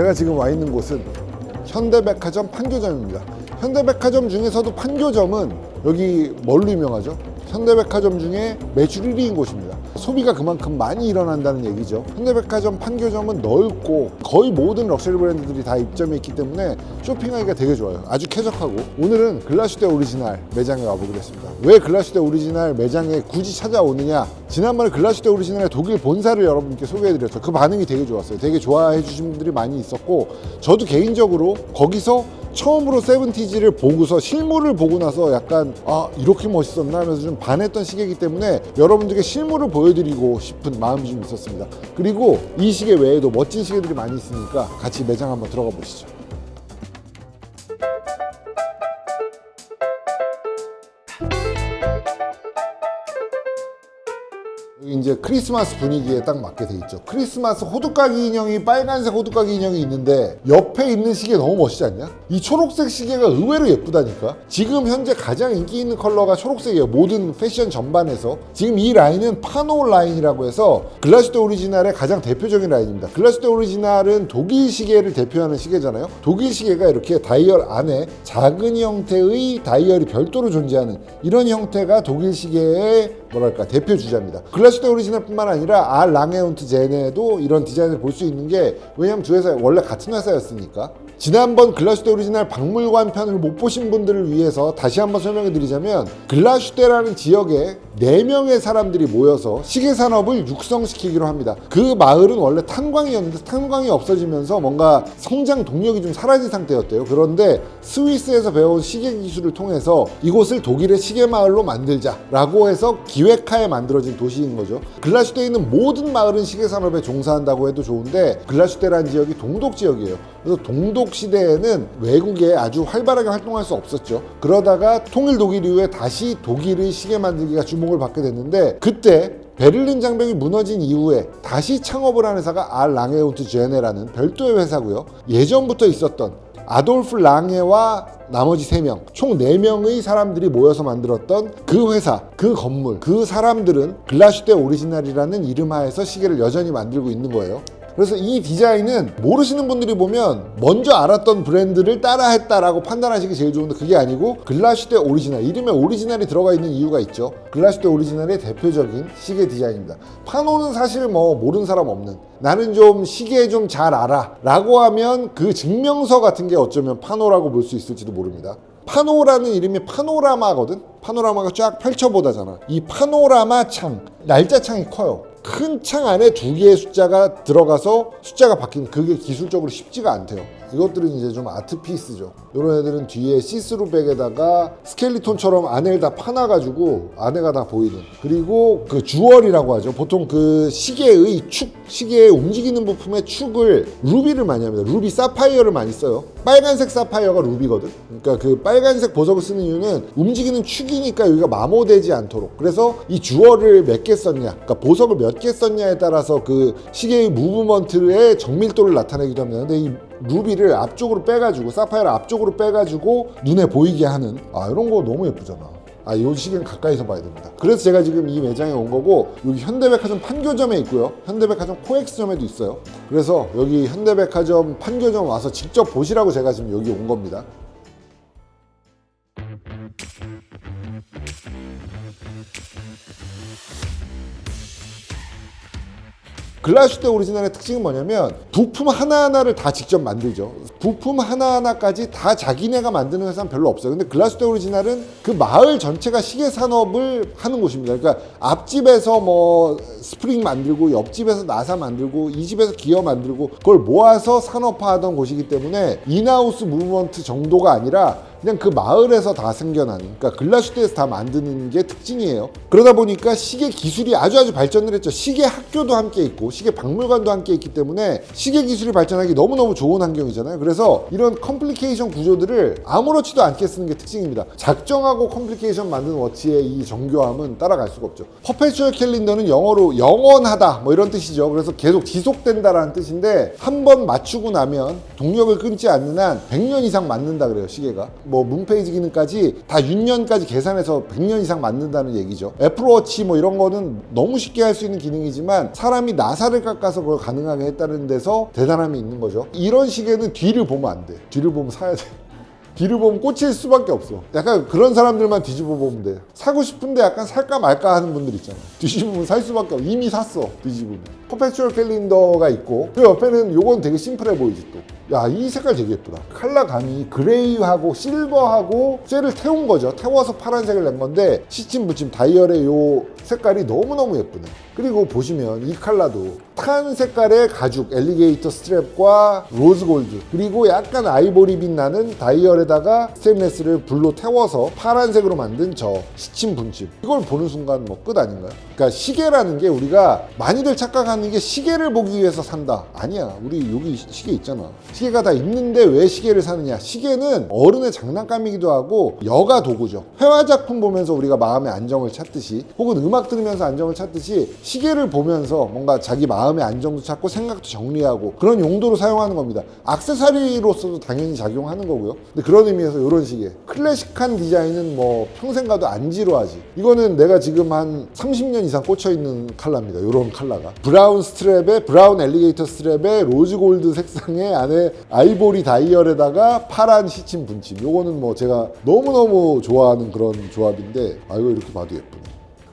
제가 지금 와 있는 곳은 현대백화점 판교점입니다. 현대백화점 중에서도 판교점은 여기 뭘로 유명하죠? 현대백화점 중에 매출 1위인 곳입니다. 소비가 그만큼 많이 일어난다는 얘기죠. 현대백화점 판교점은 넓고 거의 모든 럭셔리 브랜드들이 다 입점해 있기 때문에 쇼핑하기가 되게 좋아요. 아주 쾌적하고 오늘은 글라슈대 오리지널 매장에 와보기로 했습니다. 왜 글라슈대 오리지널 매장에 굳이 찾아오느냐? 지난번에 글라슈대 오리지널의 독일 본사를 여러분께 소개해드렸죠. 그 반응이 되게 좋았어요. 되게 좋아해 주신 분들이 많이 있었고 저도 개인적으로 거기서 처음으로 세븐티즈를 보고서 실물을 보고 나서 약간 아 이렇게 멋있었나 하면서 좀 반했던 시계이기 때문에 여러분들께 실물을 보여드리고 싶은 마음이 좀 있었습니다. 그리고 이 시계 외에도 멋진 시계들이 많이 있으니까 같이 매장 한번 들어가 보시죠. 이제 크리스마스 분위기에 딱 맞게 돼 있죠. 크리스마스 호두까기 인형이 빨간색 호두까기 인형이 있는데 옆에 있는 시계 너무 멋있지 않냐? 이 초록색 시계가 의외로 예쁘다니까. 지금 현재 가장 인기 있는 컬러가 초록색이에요. 모든 패션 전반에서 지금 이 라인은 파노 라인이라고 해서 글라시드 오리지널의 가장 대표적인 라인입니다. 글라시드 오리지널은 독일 시계를 대표하는 시계잖아요. 독일 시계가 이렇게 다이얼 안에 작은 형태의 다이얼이 별도로 존재하는 이런 형태가 독일 시계의 뭐랄까 대표 주자입니다. 시드 오리지널뿐만 아니라 알 랑에운트 제네도 이런 디자인을 볼 수 있는 게 왜냐면 두 회사 원래 같은 회사였으니까. 지난번 글라슈대 오리지널 박물관 편을 못 보신 분들을 위해서 다시 한번 설명해 드리자면 글라슈대라는 지역에 4명의 사람들이 모여서 시계 산업을 육성시키기로 합니다. 그 마을은 원래 탄광이었는데 탄광이 없어지면서 뭔가 성장 동력이 좀 사라진 상태였대요. 그런데 스위스에서 배운 시계 기술을 통해서 이곳을 독일의 시계 마을로 만들자라고 해서 기획하에 만들어진 도시인 거죠. 글라슈대에 있는 모든 마을은 시계 산업에 종사한다고 해도 좋은데 글라슈대라는 지역이 동독 지역이에요. 그래서 동독 시대에는 외국에 아주 활발하게 활동할 수 없었죠. 그러다가 통일 독일 이후에 다시 독일의 시계 만들기가 주목을 받게 됐는데 그때 베를린 장벽이 무너진 이후에 다시 창업을 한 회사가 알 랑에운트 제네라는 별도의 회사고요. 예전부터 있었던 아돌프 랑에와 나머지 3명, 총 4명의 사람들이 모여서 만들었던 그 회사, 그 건물, 그 사람들은 글라슈대 오리지널이라는 이름 하에서 시계를 여전히 만들고 있는 거예요. 그래서 이 디자인은 모르시는 분들이 보면 먼저 알았던 브랜드를 따라했다라고 판단하시기 제일 좋은데 그게 아니고 글라슈대 오리지널 이름에 오리지널이 들어가 있는 이유가 있죠. 글라슈대 오리지널의 대표적인 시계 디자인입니다. 파노는 사실 뭐 모르는 사람 없는 나는 좀 시계 좀 잘 알아 라고 하면 그 증명서 같은 게 어쩌면 파노라고 볼 수 있을지도 모릅니다. 파노라는 이름이 파노라마거든? 파노라마가 쫙 펼쳐보다잖아. 이 파노라마 창 날짜 창이 커요 큰 창 안에 두 개의 숫자가 들어가서 숫자가 바뀌는 그게 기술적으로 쉽지가 않대요. 이것들은 이제 좀 아트 피스죠. 이런 애들은 뒤에 시스루 백에다가 스켈리톤처럼 안을 다 파놔가지고 안에가 다 보이는. 그리고 그 주얼이라고 하죠. 보통 그 시계의 축, 시계의 움직이는 부품의 축을 루비를 많이 합니다. 루비 사파이어를 많이 써요. 빨간색 사파이어가 루비거든. 그러니까 그 빨간색 보석을 쓰는 이유는 움직이는 축이니까 여기가 마모되지 않도록. 그래서 이 주얼을 몇 개 썼냐, 그러니까 보석을 몇 개 썼냐에 따라서 그 시계의 무브먼트의 정밀도를 나타내기도 합니다. 근데 이 루비를 앞쪽으로 빼가지고 사파이어를 앞쪽으로 빼가지고 눈에 보이게 하는 아 이런 거 너무 예쁘잖아. 아, 이 시계는 가까이서 봐야 됩니다. 그래서 제가 지금 이 매장에 온 거고 여기 현대백화점 판교점에 있고요. 현대백화점 코엑스점에도 있어요. 그래서 여기 현대백화점 판교점 와서 직접 보시라고 제가 지금 여기 온 겁니다. 글라슈대 오리지널의 특징은 뭐냐면 부품 하나하나를 다 직접 만들죠. 부품 하나하나까지 다 자기네가 만드는 회사는 별로 없어요. 근데 글라슈대 오리지널은 그 마을 전체가 시계 산업을 하는 곳입니다. 그러니까 앞집에서 뭐 스프링 만들고 옆집에서 나사 만들고 이 집에서 기어 만들고 그걸 모아서 산업화하던 곳이기 때문에 인하우스 무브먼트 정도가 아니라 그냥 그 마을에서 다 생겨나는 그러니까 글라슈대에서 다 만드는 게 특징이에요. 그러다 보니까 시계 기술이 아주 아주 발전을 했죠. 시계 학교도 함께 있고 시계 박물관도 함께 있기 때문에 시계 기술이 발전하기 너무너무 좋은 환경이잖아요. 그래서 이런 컴플리케이션 구조들을 아무렇지도 않게 쓰는 게 특징입니다. 작정하고 컴플리케이션 만드는 워치의 이 정교함은 따라갈 수가 없죠. 퍼페추얼 캘린더는 영어로 영원하다 뭐 이런 뜻이죠. 그래서 계속 지속된다라는 뜻인데 한 번 맞추고 나면 동력을 끊지 않는 한 100년 이상 맞는다 그래요, 시계가. 뭐 문페이지 기능까지 다 6년까지 계산해서 100년 이상 맞는다는 얘기죠. 애플워치 뭐 이런 거는 너무 쉽게 할 수 있는 기능이지만 사람이 나사를 깎아서 그걸 가능하게 했다는 데서 대단함이 있는 거죠. 이런 시계는 뒤를 보면 안 돼. 뒤를 보면 사야 돼. 뒤를 보면 꽂힐 수밖에 없어. 약간 그런 사람들만 뒤집어 보면 돼. 사고 싶은데 약간 살까 말까 하는 분들 있잖아. 뒤집으면 살 수밖에 없어. 이미 샀어. 뒤집으면. 퍼페추얼 캘린더가 있고 그 옆에는 요건 되게 심플해 보이지 또. 야, 이 색깔 되게 예쁘다. 컬러 감이 그레이하고 실버하고 쇠를 태운 거죠. 태워서 파란색을 낸 건데 시침 붙임 다이얼의 요 색깔이 너무너무 예쁘네. 그리고 보시면 이 컬러도 탄 색깔의 가죽 엘리게이터 스트랩과 로즈 골드 그리고 약간 아이보리 빛 나는 다이얼에다가 스테인레스를 불로 태워서 파란색으로 만든 저 시침 분침 이걸 보는 순간 뭐 끝 아닌가요? 그러니까 시계라는 게 우리가 많이들 착각하는 게 시계를 보기 위해서 산다 아니야 우리 여기 시계 있잖아 시계가 다 있는데 왜 시계를 사느냐 시계는 어른의 장난감이기도 하고 여가 도구죠 회화 작품 보면서 우리가 마음의 안정을 찾듯이 혹은 음악 들으면서 안정을 찾듯이 시계를 보면서 뭔가 자기 마음의 안정도 찾고 생각도 정리하고 그런 용도로 사용하는 겁니다. 악세사리로서도 당연히 작용하는 거고요. 근데 그런 의미에서 이런 시계 클래식한 디자인은 뭐 평생 가도 안 지루하지. 이거는 내가 지금 한 30년 이상 꽂혀 있는 컬러입니다. 이런 컬러가 브라운 스트랩에 브라운 엘리게이터 스트랩에 로즈 골드 색상의 안에 아이보리 다이얼에다가 파란 시침 분침. 요거는 뭐 제가 너무너무 좋아하는 그런 조합인데 아 이거 이렇게 봐도 예쁘네.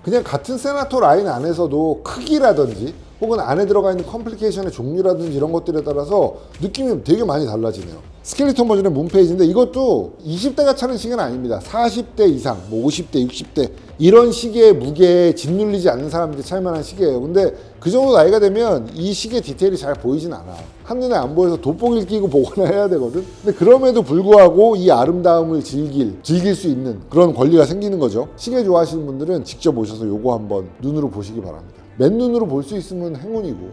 그냥 같은 세나토 라인 안에서도 크기라든지 혹은 안에 들어가 있는 컴플리케이션의 종류라든지 이런 것들에 따라서 느낌이 되게 많이 달라지네요. 스켈리톤 버전의 문페이지인데 이것도 20대가 차는 시계는 아닙니다. 40대 이상, 뭐 50대, 60대 이런 시계의 무게에 짓눌리지 않는 사람들이 찰만한 시계예요. 근데 그 정도 나이가 되면 이 시계 디테일이 잘 보이진 않아. 한눈에 안 보여서 돋보기를 끼고 보거나 해야 되거든. 근데 그럼에도 불구하고 이 아름다움을 즐길, 즐길 수 있는 그런 권리가 생기는 거죠. 시계 좋아하시는 분들은 직접 오셔서 요거 한번 눈으로 보시기 바랍니다. 맨눈으로 볼 수 있으면 행운이고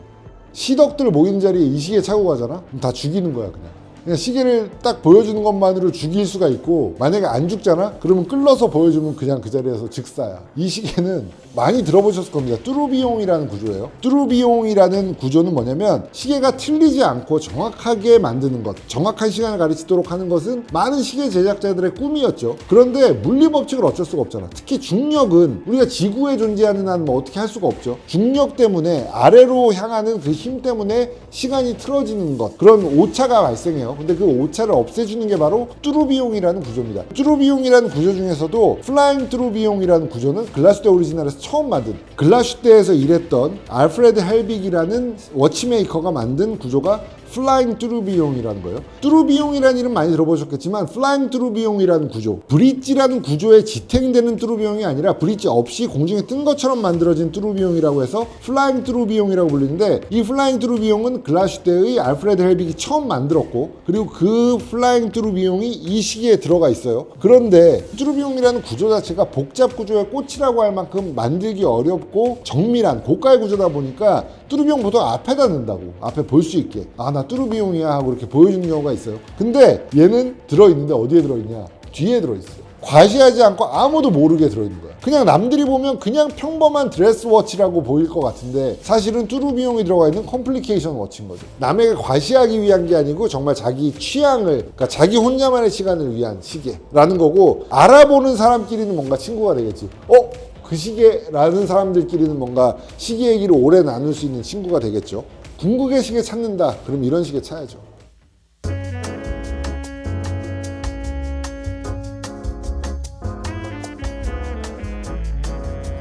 시덕들 모이는 자리에 이 시계 차고 가잖아? 그럼 다 죽이는 거야 그냥. 시계를 딱 보여주는 것만으로 죽일 수가 있고 만약에 안 죽잖아? 그러면 끌러서 보여주면 그냥 그 자리에서 즉사야. 이 시계는 많이 들어보셨을 겁니다. 뚜루비용이라는 구조예요. 뚜루비용이라는 구조는 뭐냐면 시계가 틀리지 않고 정확하게 만드는 것, 정확한 시간을 가르치도록 하는 것은 많은 시계 제작자들의 꿈이었죠. 그런데 물리 법칙을 어쩔 수가 없잖아. 특히 중력은 우리가 지구에 존재하는 한 뭐 어떻게 할 수가 없죠. 중력 때문에 아래로 향하는 그 힘 때문에 시간이 틀어지는 것, 그런 오차가 발생해요. 근데 그 오차를 없애주는 게 바로 뚜루비용이라는 구조입니다. 뚜루비용이라는 구조 중에서도 플라잉 뚜루비용이라는 구조는 글라슈대 오리지널에서 처음 만든 글라슈대에서 일했던 알프레드 헬빅이라는 워치메이커가 만든 구조가 플라잉 뚜루비용이라는 거예요. 뚜루비용이라는 이름 많이 들어보셨겠지만 플라잉 뚜루비용이라는 구조, 브릿지라는 구조에 지탱되는 뚜루비용이 아니라 브릿지 없이 공중에 뜬 것처럼 만들어진 뚜루비용이라고 해서 플라잉 뚜루비용이라고 불리는데 이 플라잉 뚜루비용은 글라슈대의 알프레드 헬빅이 처음 만들었고 그리고 그 플라잉 뚜루비용이 이 시기에 들어가 있어요. 그런데 뚜루비용이라는 구조 자체가 복잡 구조의 꽃이라고 할 만큼 만들기 어렵고 정밀한 고가의 구조다 보니까 뚜루비용 보통 앞에다 넣는다고 앞에 볼 수 있게 아나 뚜루비용이야 하고 이렇게 보여주는 경우가 있어요. 근데 얘는 들어있는데 어디에 들어있냐? 뒤에 들어있어요. 과시하지 않고 아무도 모르게 들어있는 거야. 그냥 남들이 보면 그냥 평범한 드레스 워치라고 보일 것 같은데 사실은 뚜루비용이 들어가 있는 컴플리케이션 워치인 거죠. 남에게 과시하기 위한 게 아니고 정말 자기 취향을, 그러니까 자기 혼자만의 시간을 위한 시계라는 거고 알아보는 사람끼리는 뭔가 친구가 되겠지. 어? 그 시계라는 사람들끼리는 뭔가 시계 얘기를 오래 나눌 수 있는 친구가 되겠죠. 궁극의 시계 찾는다. 그럼 이런 시계 차야죠.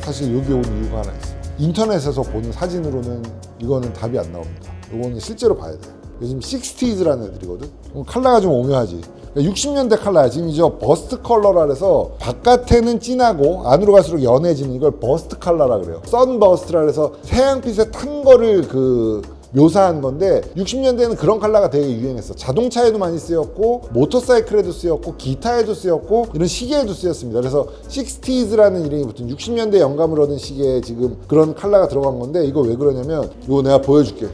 사실 여기 온 이유가 하나 있어요. 인터넷에서 보는 사진으로는 이거는 답이 안 나옵니다. 이거는 실제로 봐야 돼요. 요즘 60s라는 애들이거든. 그럼 컬러가 좀 오묘하지. 60년대 컬러야. 지금 이저 버스트 컬러라 그래서 바깥에는 진하고 안으로 갈수록 연해지는 이걸 버스트 컬러라 그래요. 선 버스트라 그래서 태양빛에 탄 거를 그 묘사한 건데 60년대에는 그런 컬러가 되게 유행했어. 자동차에도 많이 쓰였고 모터사이클에도 쓰였고 기타에도 쓰였고 이런 시계에도 쓰였습니다. 그래서 60s라는 이름이 붙은 60년대 영감을 얻은 시계에 지금 그런 컬러가 들어간 건데 이거 왜 그러냐면 이거 내가 보여줄게.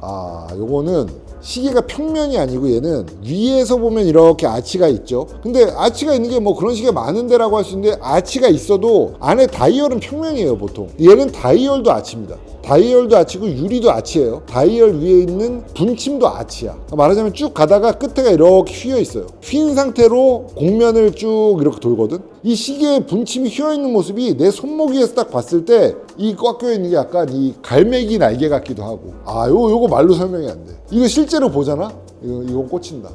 아, 요거는 시계가 평면이 아니고 얘는 위에서 보면 이렇게 아치가 있죠. 근데 아치가 있는 게 뭐 그런 시계 많은데라고 할 수 있는데 아치가 있어도 안에 다이얼은 평면이에요 보통. 얘는 다이얼도 아치입니다. 다이얼도 아치고 유리도 아치예요. 다이얼 위에 있는 분침도 아치야. 말하자면 쭉 가다가 끝에가 이렇게 휘어 있어요. 휜 상태로 공면을 쭉 이렇게 돌거든. 이 시계의 분침이 휘어 있는 모습이 내 손목 위에서 딱 봤을 때 이 꽉 껴 있는 게 약간 이 갈매기 날개 같기도 하고. 아, 요 요거 말로 설명이 안 돼. 이거 실제로 보잖아. 이거 이건 꽂힌다.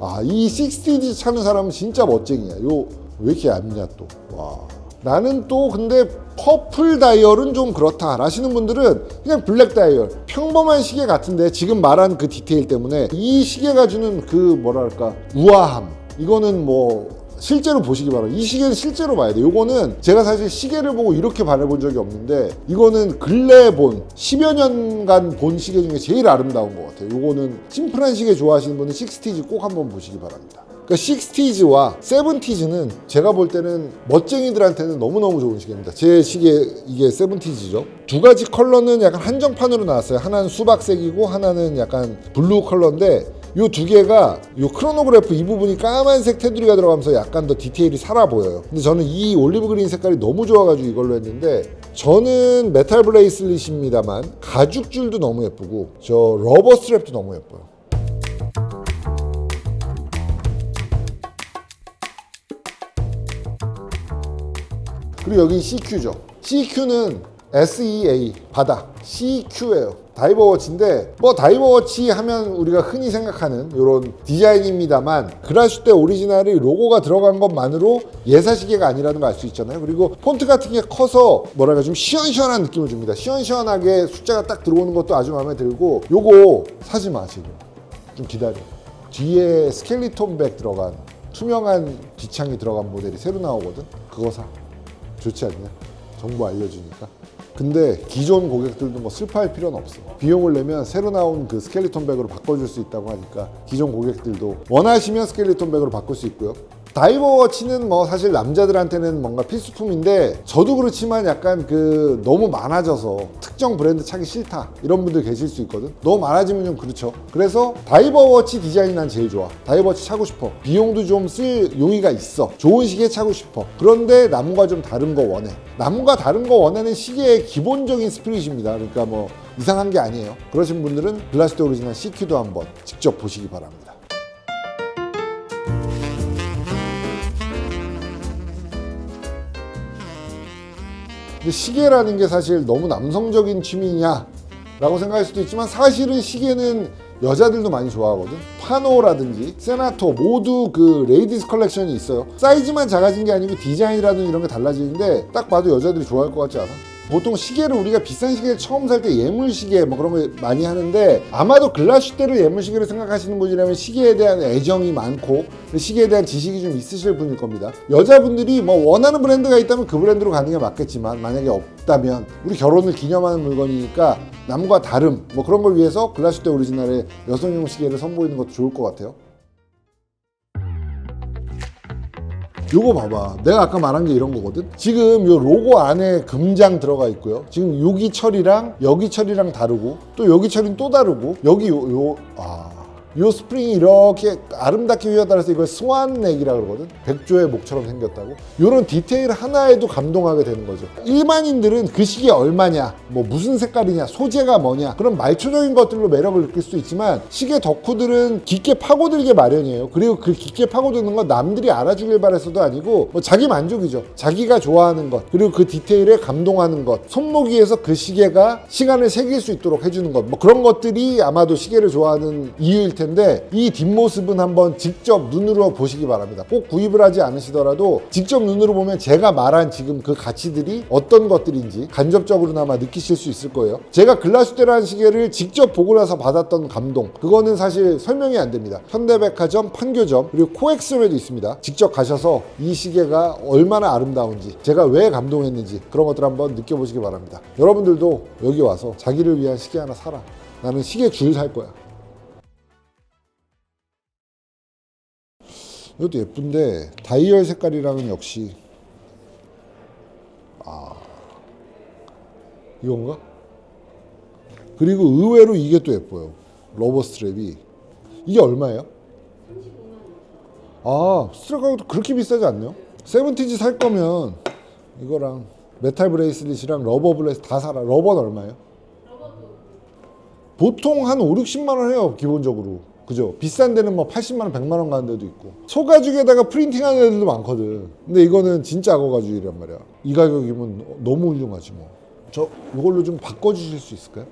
아, 이 60지 차는 사람은 진짜 멋쟁이야. 요 왜 이렇게 얇냐 또. 와. 나는 또 근데 퍼플 다이얼은 좀 그렇다 라시는 분들은 그냥 블랙 다이얼 평범한 시계 같은데 지금 말한 그 디테일 때문에 이 시계가 주는 그 뭐랄까 우아함 이거는 뭐 실제로 보시기 바랍니다. 이 시계는 실제로 봐야 돼. 요거는 제가 사실 시계를 보고 이렇게 반해본 적이 없는데 이거는 근래 본 10여 년간 본 시계 중에 제일 아름다운 것 같아요. 요거는 심플한 시계 좋아하시는 분은 식스티즈 꼭 한번 보시기 바랍니다. 그러니까 식스티즈와 세븐티즈는 제가 볼 때는 멋쟁이들한테는 너무너무 좋은 시계입니다. 제 시계 이게 세븐티즈죠. 두 가지 컬러는 약간 한정판으로 나왔어요. 하나는 수박색이고 하나는 약간 블루 컬러인데 요 두 개가 요 크로노그래프 이 부분이 까만색 테두리가 들어가면서 약간 더 디테일이 살아 보여요. 근데 저는 이 올리브 그린 색깔이 너무 좋아가지고 이걸로 했는데 저는 메탈 브레이슬릿입니다만 가죽 줄도 너무 예쁘고 저 러버 스트랩도 너무 예뻐요. 그리고 여기 CQ죠. CQ는 SEA 바다 CQ예요. 다이버워치인데 뭐 다이버워치 하면 우리가 흔히 생각하는 이런 디자인입니다만 그라슈테 오리지널이 로고가 들어간 것만으로 예사 시계가 아니라는 걸 알 수 있잖아요. 그리고 폰트 같은 게 커서 뭐랄까 좀 시원시원한 느낌을 줍니다. 시원시원하게 숫자가 딱 들어오는 것도 아주 마음에 들고 요거 사지 마 지금 좀 기다려. 뒤에 스켈리톤 백 들어간 투명한 뒤창이 들어간 모델이 새로 나오거든. 그거 사. 좋지 않냐? 정보 알려주니까. 근데 기존 고객들도 뭐 슬퍼할 필요는 없어. 비용을 내면 새로 나온 그 스켈리톤 백으로 바꿔줄 수 있다고 하니까 기존 고객들도 원하시면 스켈리톤 백으로 바꿀 수 있고요. 다이버워치는 뭐 사실 남자들한테는 뭔가 필수품인데 저도 그렇지만 약간 그 너무 많아져서 특정 브랜드 차기 싫다 이런 분들 계실 수 있거든. 너무 많아지면 좀 그렇죠. 그래서 다이버워치 디자인이 난 제일 좋아. 다이버워치 차고 싶어. 비용도 좀 쓸 용의가 있어. 좋은 시계 차고 싶어. 그런데 남과 좀 다른 거 원해. 남과 다른 거 원하는 시계의 기본적인 스피릿입니다. 그러니까 뭐 이상한 게 아니에요. 그러신 분들은 블라스트 오리지널 CQ도 한번 직접 보시기 바랍니다 시계라는 게 사실 너무 남성적인 취미냐 라고 생각할 수도 있지만 사실은 시계는 여자들도 많이 좋아하거든. 파노라든지 세나토 모두 그 레이디스 컬렉션이 있어요. 사이즈만 작아진 게 아니고 디자인이라든지 이런 게 달라지는데 딱 봐도 여자들이 좋아할 것 같지 않아? 보통 시계를 우리가 비싼 시계를 처음 살 때 예물 시계 뭐 그런 거 많이 하는데 아마도 글라슈 때를 예물 시계를 생각하시는 분이라면 시계에 대한 애정이 많고 시계에 대한 지식이 좀 있으실 분일 겁니다. 여자분들이 뭐 원하는 브랜드가 있다면 그 브랜드로 가는 게 맞겠지만 만약에 없다면 우리 결혼을 기념하는 물건이니까 남과 다름 뭐 그런 걸 위해서 글라슈 때 오리지널의 여성용 시계를 선보이는 것도 좋을 것 같아요. 요거 봐봐. 내가 아까 말한 게 이런 거거든. 지금 요 로고 안에 금장 들어가 있고요. 지금 여기 철이랑 여기 철이랑 다르고 또 여기 철은 또 다르고 여기 요, 요 아. 요 스프링이 이렇게 아름답게 휘어달아서 이걸 스완넥이라 그러거든. 백조의 목처럼 생겼다고. 요런 디테일 하나에도 감동하게 되는 거죠. 일반인들은 그 시계 얼마냐, 뭐 무슨 색깔이냐, 소재가 뭐냐 그런 말초적인 것들로 매력을 느낄 수 있지만 시계 덕후들은 깊게 파고들게 마련이에요. 그리고 그 깊게 파고드는 건 남들이 알아주길 바래서도 아니고 뭐 자기 만족이죠. 자기가 좋아하는 것 그리고 그 디테일에 감동하는 것 손목 위에서 그 시계가 시간을 새길 수 있도록 해주는 것 뭐 그런 것들이 아마도 시계를 좋아하는 이유일 이 뒷모습은 한번 직접 눈으로 보시기 바랍니다. 꼭 구입을 하지 않으시더라도 직접 눈으로 보면 제가 말한 지금 그 가치들이 어떤 것들인지 간접적으로나마 느끼실 수 있을 거예요. 제가 글라스테라는 시계를 직접 보고 나서 받았던 감동 그거는 사실 설명이 안 됩니다. 현대백화점, 판교점 그리고 코엑스에도 있습니다. 직접 가셔서 이 시계가 얼마나 아름다운지 제가 왜 감동했는지 그런 것들 한번 느껴보시기 바랍니다. 여러분들도 여기 와서 자기를 위한 시계 하나 사라. 나는 시계 줄 살 거야. 이것도 예쁜데 다이얼 색깔이랑은 역시 아 이건가? 그리고 의외로 이게 또 예뻐요. 러버 스트랩이 이게 얼마예요? 아 스트랩 가격도 그렇게 비싸지 않네요 세븐티지 살 거면 이거랑 메탈 브레이슬릿이랑 러버 블레스 다 사라 러버는 얼마예요? 보통 한 5, 60만 원 해요 기본적으로 그죠? 비싼 데는 뭐 80만 원 100만 원 가는 데도 있고. 소가죽에다가 프린팅 하는 데들도 많거든. 근데 이거는 진짜 악어 가죽이란 말이야. 이 가격이면 너무 훌륭하지 뭐 저 이걸로 좀 바꿔주실 수 있을까요?